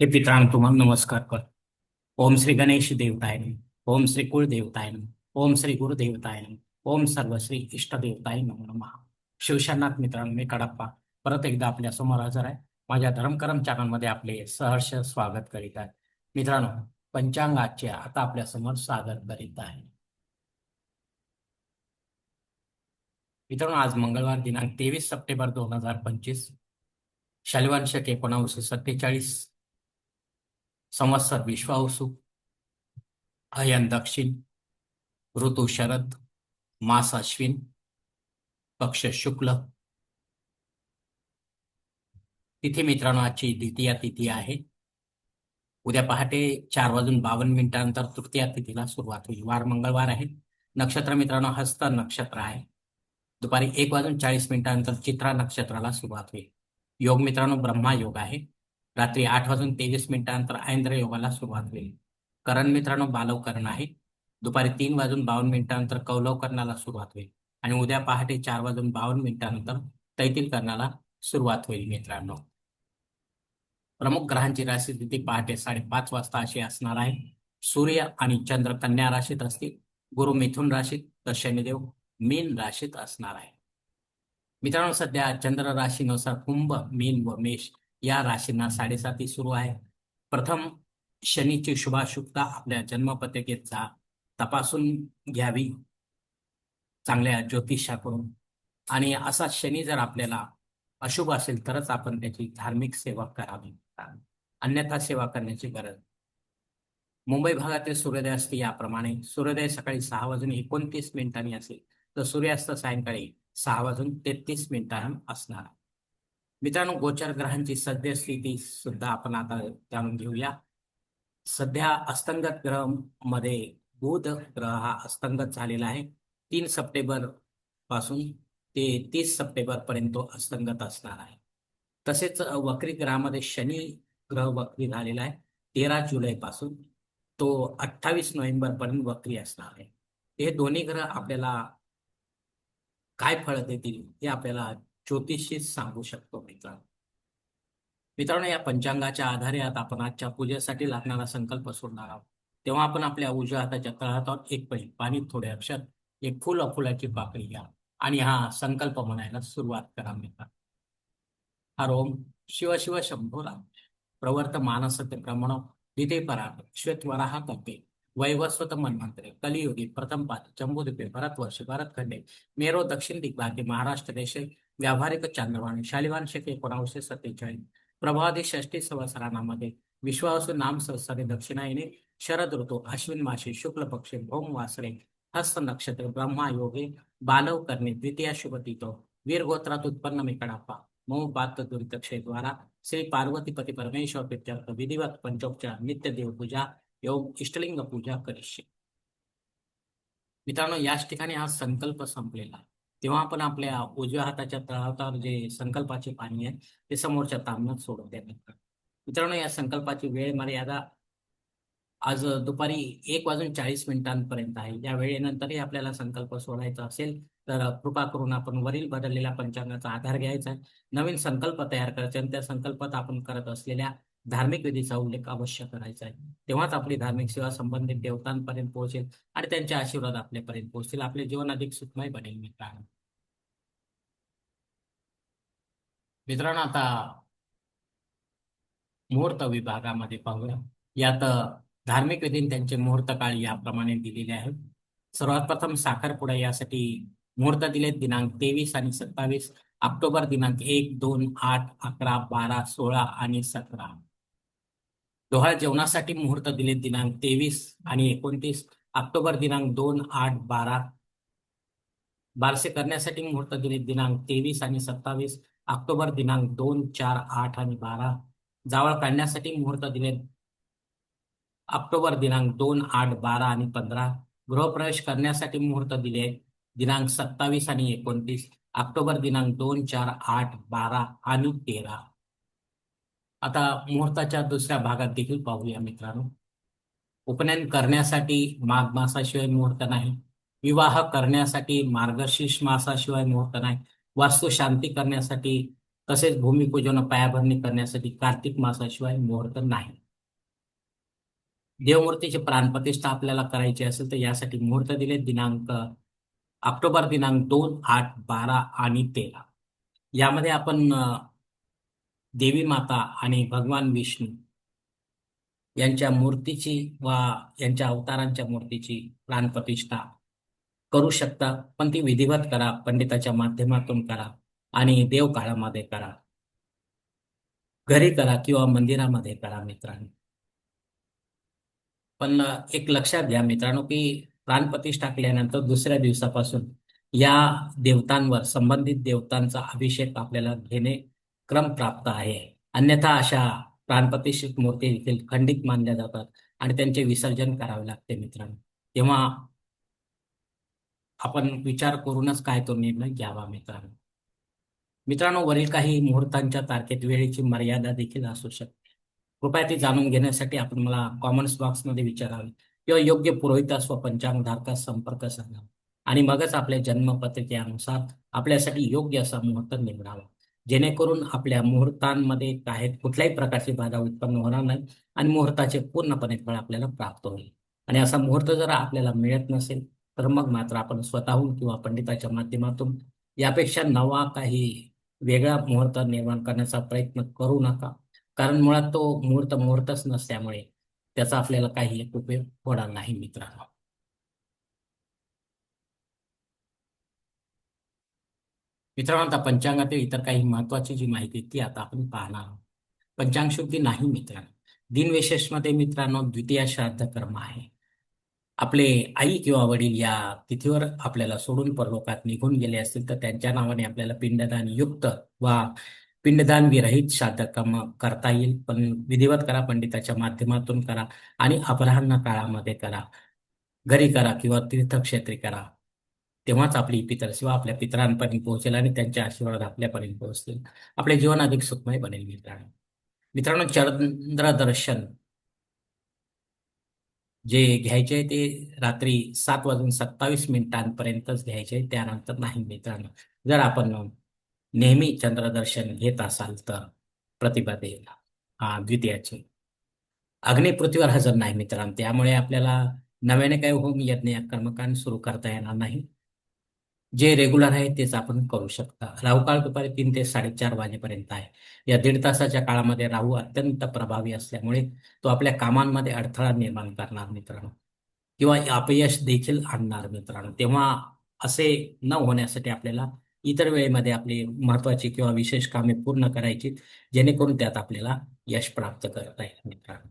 हे पित्रांनो तुम्हाला नमस्कार कर ओम श्री गणेश देवताय नमः. ओम श्री कुळदेवताय ओम श्री गुरुदेवताय ओम सर्व श्री नमो नमः. शिवशरनाथ मित्रांनो मी कडप्पा. परत एकदा आपल्यासमोर हजर आहे. माझ्या धर्मकरम चॅनलमध्ये आपले सहर्ष स्वागत करीत आहे. मित्रांनो पंचांगाचे आता आपल्यासमोर सादर करीत आहे. मित्रांनो आज मंगळवार दिनांक तेवीस सप्टेंबर दोन हजार पंचवीस. शैलवंशक एकोणावीसशे सत्तेचाळीस. संवत्सर विश्वावसु अयन दक्षिण ऋतू शरद मास अश्विन पक्ष शुक्ल. तिथे मित्रांनो आजची द्वितीया तिथी आहे. उद्या पहाटे चार वाजून बावन्न मिनिटानंतर तृतीया तिथीला सुरुवात होईल. वार मंगळवार आहे. नक्षत्र मित्रांनो हस्त नक्षत्र आहे. दुपारी एक वाजून चाळीस मिनिटानंतर चित्रा नक्षत्राला सुरुवात होईल. योग मित्रांनो ब्रह्मा योग आहे. रात्री आठ वाजून तेवीस मिनिटानंतर ऐंद्र योगाला सुरुवात होईल. करण मित्रांनो बालव करण आहे. दुपारी तीन वाजून बावन्न मिनिटानंतर कौलव करणाला सुरुवात होईल. आणि उद्या पहाटे चार वाजून बावन्न मिनिटानंतर तैतील करणाला सुरुवात होईल मित्रांनो. प्रमुख ग्रहांची राशी स्थिती पहाटे साडेपाच वाजता अशी असणार आहे. सूर्य आणि चंद्र कन्या राशीत असतील. गुरु मिथुन राशीत तर शनिदेव मीन राशीत असणार आहे. मित्रांनो सध्या चंद्र राशीनुसार कुंभ मीन व मेष या राशींना साडेसाती सुरू आहे. प्रथम शनीची शुभाशुभता आपल्या जन्मपत्रिकेचा तपासून घ्यावी. चांगल्या ज्योतिषाकडून. आणि असा शनी जर आपल्याला अशुभ असेल तरच आपण त्याची धार्मिक सेवा करावी. अन्यथा सेवा करण्याची गरज. मुंबई भागातील सूर्योदय असते याप्रमाणे सूर्योदय सकाळी सहा वाजून एकोणतीस मिनिटांनी असेल तर सूर्यास्त सायंकाळी सहा वाजून तेहतीस मिनिटांनी असणार आहे. मित्रांनो गोचर ग्रहांची सद्यस्थिती सुद्धा आपण आता जाणून घेऊया. सध्या अस्तंगत ग्रहमध्ये बुध ग्रह हा अस्तंगत झालेला आहे. तीन सप्टेंबरपासून ते तीस सप्टेंबर पर्यंत अस्तंगत असणार आहे. तसेच वक्री ग्रहामध्ये शनी ग्रह वक्री झालेला आहे. तेरा जुलै पासून तो अठ्ठावीस नोव्हेंबर पर्यंत वक्री असणार आहे. हे दोन्ही ग्रह आपल्याला काय फळ देतील हे आपल्याला ज्योतिषीच सांगू शकतो मित्रांनो. मित्रांनो या पंचांगाच्या आधारे आता आपण आजच्या पूजेसाठी लागणारा संकल्प सोडणार आहोत. तेव्हा आपण आपल्या उजव्या हाताच्या तळहातावर एक पळी पाणी थोडे अक्षर एक फुल फुलाची पाकळी घ्या आणि हा संकल्प म्हणायला सुरुवात करा मित्र हर ओम शिव शिव शंभो राम. प्रवर्त मानस ते प्रमण दिते पराग श्वेत वराह कल्पे वैवस्वत मनमंत्रे कलियुगी प्रथम पाद जम्बूद्वीपे भरतवर्ष भरतखंडे मेरो दक्षिण दिग्भागे महाराष्ट्र देशे व्यावहारिक चांद्रवाणी शालिवांशके एकोणावीसशे सत्तेचाळीस प्रभादी षष्टी संवत्सरामध्ये विश्वासु नाम संवत्सरे दक्षिणायने शरद ऋतू अश्विन मासे शुक्ल पक्षे भौम वासरे हस्त नक्षत्र ब्रह्मा योगे बालव करणे द्वितीय शुभ तिथो वीर गोत्रात उत्पन्न मेकडाप्पा कडापा मऊ बात द्वारा श्री पार्वतीपती परमेश्वर प्रित्यर्थ विधिवत पंचोपचार नित्य देवपूजा योग इष्टलिंग पूजा करिष्ये मित्रांनो याच ठिकाणी हा संकल्प संपलेला आहे. तेव्हा आपण आपल्या उजव्या हाताच्या तळावर जे संकल्पाचे पाणी आहे ते समोरच्या तांबण्यात सोडून देतात मित्रांनो या संकल्पाची वेळ मर्यादा आज दुपारी एक वाजून चाळीस मिनिटांपर्यंत आहे. या वेळेनंतरही आपल्याला संकल्प सोडायचा असेल तर कृपा करून आपण वरील बदललेल्या पंचांगाचा आधार घ्यायचा नवीन संकल्प तयार करायचा आणि त्या संकल्पात आपण करत असलेल्या धार्मिक विधीचा उल्लेख अवश्य करायचा आहे. तेव्हाच आपली धार्मिक सेवा संबंधित देवतांपर्यंत पोहोचेल आणि त्यांचे आशीर्वाद आपल्यापर्यंत पोहोचतील. आपले जीवन अधिक सुखमय बनेल मित्रांनो. मित्रांनो आता मुहूर्त विभागामध्ये पाहूया. यात धार्मिक विधी त्यांचे मुहूर्त काळ याप्रमाणे दिलेले आहेत. सर्वात प्रथम साखरपुडा यासाठी मुहूर्त दिले दिनांक तेवीस आणि सत्तावीस ऑक्टोबर दिनांक एक दोन आठ अकरा बारा सोळा आणि सतरा. डोहाळ जेवणासाठी मुहूर्त दिले दिनांक तेवीस आणि एकोणतीस ऑक्टोबर दिनांक दोन आठ बारा. बारसे करण्यासाठी मुहूर्त दिले दिनांक तेवीस आणि सत्तावीस ऑक्टोबर दिनांक दोन चार आठ आणि बारा. जावळ काढण्यासाठी मुहूर्त दिलेत ऑक्टोबर दिनांक दोन आठ बारा आणि पंधरा. गृहप्रवेश करण्यासाठी मुहूर्त दिले दिनांक सत्तावीस आणि एकोणतीस ऑक्टोबर दिनांक दोन चार आठ बारा आणि तेरा. आता मुहूर्ताच्या दुसऱ्या भागात देखील पाहूया मित्रांनो. उपनयन करण्यासाठी माघ मासाशिवाय मुहूर्त नाही. विवाह करण्यासाठी मार्गशीर्ष मासाशिवाय मुहूर्त नाही. वास्तू शांती करण्यासाठी तसेच भूमिपूजन पायाभरणी करण्यासाठी कार्तिक मासाशिवाय मुहूर्त नाही. देवमूर्तीची प्राणप्रतिष्ठा आपल्याला करायची असेल तर यासाठी मुहूर्त दिले. दिनांक ऑक्टोबर दिनांक दोन आठ बारा आणि तेरा. यामध्ये आपण देवी माता आणि भगवान विष्णू यांच्या मूर्तीची वा यांच्या अवतारांच्या मूर्तीची प्राणप्रतिष्ठा करू शकता. पण ती विधिवत करा पंडिताच्या माध्यमातून करा आणि देवकाळामध्ये करा. घरी करा किंवा मंदिरामध्ये करा मित्रांनो. पण एक लक्षात घ्या मित्रांनो की प्राणप्रतिष्ठा केल्यानंतर दुसऱ्या दिवसापासून या देवतांवर संबंधित देवतांचा अभिषेक आपल्याला घेणे क्रम प्राप्त आहे. अन्यथा अशा प्राणप्रतिष्ठित मूर्ती देखील खंडित मानल्या जातात आणि त्यांचे विसर्जन करावे लागते मित्रांनो. तेव्हा आपण विचार करूनच काय तो निर्णय घ्यावा मित्रांनो. मित्रांनो वरील काही मुहूर्तांच्या तारखेत वेळेची मर्यादा देखील असू शकते. कृपया ती जाणून घेण्यासाठी आपण मला कॉमेंट्स बॉक्समध्ये विचारावे किंवा योग्य पुरोहितास व पंचांगधारकास संपर्क साधावा आणि मगच आपल्या जन्मपत्रिकेनुसार आपल्यासाठी योग्य असा मुहूर्त निवडावा. जेणेकरून आपल्या मुहूर्तांमध्ये काही कुठल्याही प्रकारची बाधा उत्पन्न होणार नाही आणि मुहूर्ताचे पूर्णपणे फळ आपल्याला प्राप्त होईल. आणि असा मुहूर्त जर आपल्याला मिळत नसेल तर मग मात्र आपण स्वतःहून किंवा पंडिताच्या माध्यमातून यापेक्षा नवा काही वेगळा मुहूर्त निर्माण करण्याचा प्रयत्न करू नका. कारण मुळात तो मुहूर्त मुहूर्तच नसल्यामुळे त्याचा आपल्याला काही एक उपयोग होणार नाही मित्रांनो. मित्रांनो आता पंचांगातील इतर काही महत्वाची जी माहिती ती आता आपण पाहणार आहोत. पंचांग शुद्धी नाही मित्रांनो. दिनविशेषमध्ये मित्रांनो द्वितीय श्राद्ध कर्म आहे. आपले आई किंवा वडील या तिथीवर आपल्याला सोडून परलोकात निघून गेले असतील तर त्यांच्या नावाने आपल्याला पिंडदान युक्त वा पिंडदान विरहित श्राद्ध कर्म करता येईल. पण विधिवत करा पंडिताच्या माध्यमातून करा आणि अपराह्न काळामध्ये करा. घरी करा किंवा तीर्थक्षेत्री करा. तेव्हाच आपली पितर शिवा आपल्या पितरांपर्यंत पोहोचेल आणि त्यांचे आशीर्वाद आपल्यापर्यंत पोहोचतील. आपले जीवन अधिक सुखमय बनेल मित्रांनो. मित्रांनो चंद्र दर्शन जे घ्यायचे ते रात्री सात वाजून सत्तावीस मिनिटांपर्यंतच घ्यायचे त्यानंतर नाही मित्रांनो. जर आपण नेहमी चंद्रदर्शन घेत असाल तर प्रतिभा देईल हा द्वितीयाचे. अग्नी पृथ्वीवर हजर नाही मित्रांनो त्यामुळे आपल्याला नव्याने काही होम यज्ञ कर्मकांड सुरू करता येणार नाही. जे रेग्युलर आहे तेच आपण करू शकता. राहू काळ दुपारी तीन ते साडेचार वाजेपर्यंत आहे. या दीड तासाच्या काळामध्ये राहू अत्यंत प्रभावी असल्यामुळे तो आपल्या कामांमध्ये अडथळा निर्माण करणार मित्रांनो. किंवा अपयश देखील आणणार मित्रांनो. तेव्हा असे न होण्यासाठी आपल्याला इतर वेळेमध्ये आपली महत्वाची किंवा विशेष कामे पूर्ण करायची जेणेकरून त्यात आपल्याला यश प्राप्त करता येईल मित्रांनो.